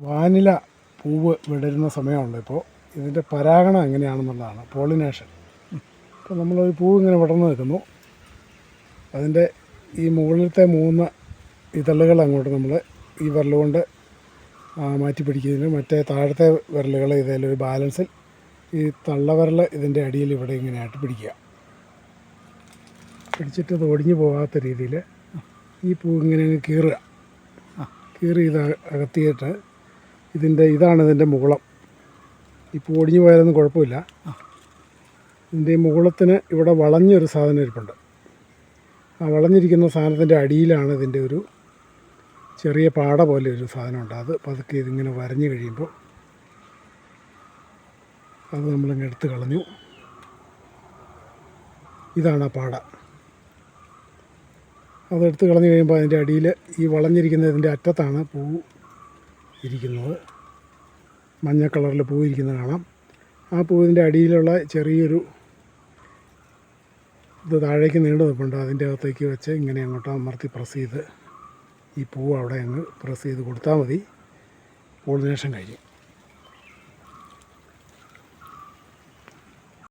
Vanilla പൂവ് വിടരുന്ന സമയമുണ്ട് ഇപ്പോൾ. ഇതിന്റെ പരാഗണം എങ്ങനെയാണെന്നുള്ളതാണ്. പോളിനേഷൻ ഇപ്പോൾ നമ്മളൊരു പൂവ് ഇങ്ങനെ വിടർന്ന് നിൽക്കുന്നു. അതിന്റെ ഈ മുകളിലത്തെ മൂന്ന് ഇതളുകൾ അങ്ങോട്ട് നമ്മൾ ഈ വിരലുകൊണ്ട് മാറ്റി പിടിക്കുന്നതിന് മറ്റേ താഴത്തെ വിരലുകൾ ഇതേലൊരു ബാലൻസിൽ ഈ തള്ളവിരൽ ഇതിന്റെ അടിയിൽ ഇവിടെ ഇങ്ങനെയായിട്ട് പിടിക്കുക. പിടിച്ചിട്ട് ഇത് ഒടിഞ്ഞു പോകാത്ത രീതിയിൽ ഈ പൂ ഇങ്ങനെ കീറുക. കീറി ഇത് അക- അകത്തിയിട്ട് ഇതിന്റെ ഇതാണ് ഇതിന്റെ മുകുളം. ഇപ്പോൾ ഒടിഞ്ഞു പോയാലൊന്നും കുഴപ്പമില്ല. ഇതിന്റെ മുകുളത്തിന് ഇവിടെ വളഞ്ഞൊരു സാധനം ഇരിപ്പുണ്ട്. ആ വളഞ്ഞിരിക്കുന്ന സാധനത്തിന്റെ അടിയിലാണ് ഇതിന്റെ ഒരു ചെറിയ പാട പോലെ ഒരു സാധനമുണ്ട്. അത് പതുക്കെ ഇതിങ്ങനെ വരഞ്ഞു കഴിയുമ്പോൾ അത് നമ്മളിങ്ങ് എടുത്ത് കളഞ്ഞു. ഇതാണ് ആ പാട. അതെടുത്ത് കളഞ്ഞു കഴിയുമ്പോൾ അതിന്റെ അടിയിൽ ഈ വളഞ്ഞിരിക്കുന്ന ഇതിന്റെ അറ്റത്താണ് പൂ ഇരിക്കുന്നത്. മഞ്ഞ കളറിൽ പൂവിരിക്കുന്നത് കാണാം. ആ പൂവിന്റെ അടിയിലുള്ള ചെറിയൊരു ഇത് താഴേക്ക് നീണ്ടു നിൽപ്പുണ്ട്. അതിന്റെ അകത്തേക്ക് വെച്ച് ഇങ്ങനെ അങ്ങോട്ട് അമർത്തി പ്രസ് ചെയ്ത് ഈ പൂവ് അവിടെ അങ്ങ് പ്രസ് ചെയ്ത് കൊടുത്താൽ മതി. പോളിനേഷൻ കഴിഞ്ഞു.